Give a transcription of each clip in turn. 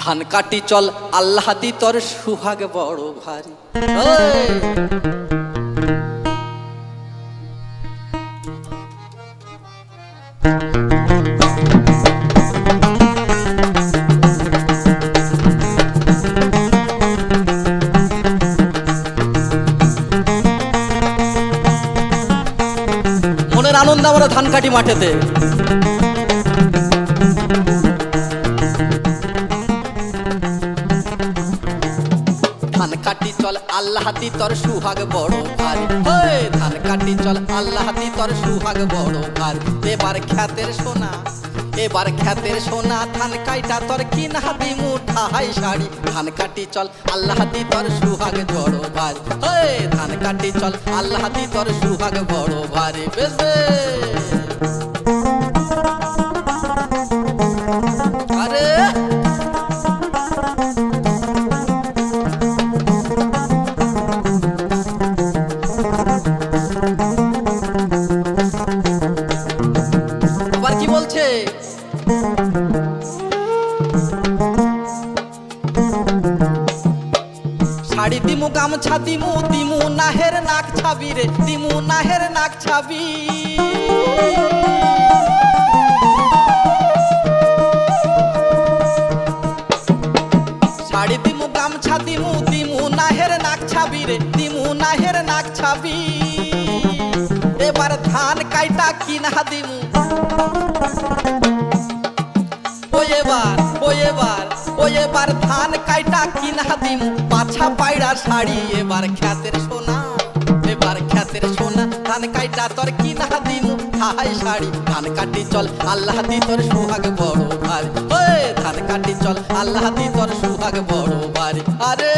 ধান কাটি চল আল্লাহাদি তোর সুহাগ বড় ভারী। মনের আমরা ধান কাটি মাঠেতে। ধান কাটি চল, আল্লাহ দি তোর সুহাগ বড় ভারী। ধান কাটি চল, আল্লাহ দি তোর সুহাগ বড় ভারী। এবার খ্যাতের সোনা, এবার খ্যাতের সোনা, ধান কাইটা তোর কি না দি মুঠা হাই শাড়ি। ধান কাটি চল, আল্লাহ দি তোর সুহাগ বড় ভারী। কাটি চল। আল্লাহ দি তোর সুহাগ বড় ভারী বেশে আরে! আবার কি বলছে? শাড়ি দিমু গামছা দিমু দিমু নাহের নাক ছাবি রে, দিমু নাহের নাক ছাবি। শাড়ি দিমু গামছা দিমু দিমু নাহের নাক ছাবি রে, দিমু নাহের নাক ছাবি। এবার ধান কাইটা কিনা দিমু। ও এবার ও এবার ও এবার ধান কাইটা কিনা দিমু। শাড়ি এবার খ্যাতের সোনা, এবার খ্যাতের সোনা। ধান কাইটা তোর কিনা দিন হাই শাড়ি, ধান কাটি চল, আল্লাহ দি তোর সুহাগ বড় ভারী ওই, ধান কাটি চল, আল্লাহ দি তোর সুহাগ বড় ভারী আরে!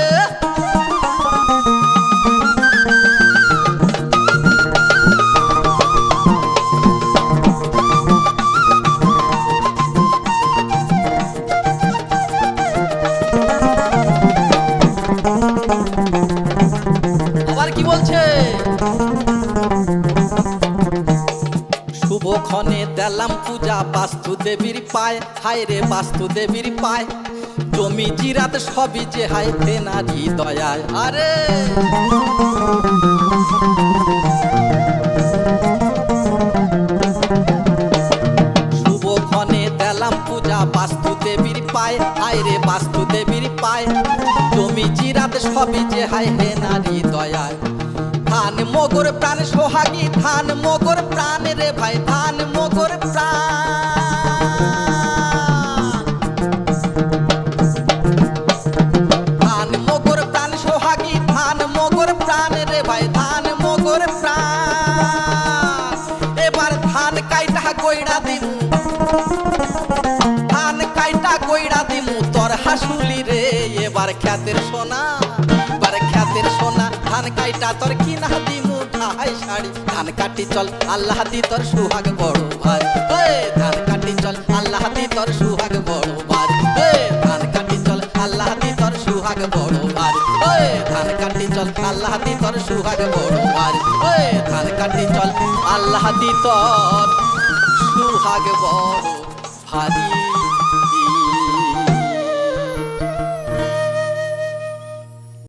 আবার কি বলছে? শুভক্ষণে দিলাম পূজা বাস্তু দেবীর পায়। হায় রে বাস্তু দেবীর পায়। জমি জিরাত সবই যে হায় তেনারি দয়ায়। আরে! শুভক্ষণে দিলাম পূজা বাস্তু দেবীর পায়। হায় রে বাস্তু সবই যে হায় হে নারী দয়ায় ধান মগর প্রাণ, সোহাগী, ধান মগর প্রাণ রে ভাই, ধান মগর প্রাণ। ধান কাইটা গইড়া দিমু। দিমু, তোর হাসুলি রে খ্যাতের সোনা এবার খ্যাতের সোনা। ধান কাইটা তোর কি না দিমু ঠাই শাড়ি। ধান কাটি চল, আল্লাহ দি তোর সুহাগ বড় ভাই। ধান কাটি চল, আল্লাহ দি তোর সুহাগ বড় ভাই। ধান কাটি চল, আল্লাহ দি তোর সুহাগ বড় ভাই। ধান কাটি চল, আল্লাহ দি তোর সুহাগ বড় ভাই। ধান কাটি চল, আল্লাহ দি তোর সুহাগ বড় ভারী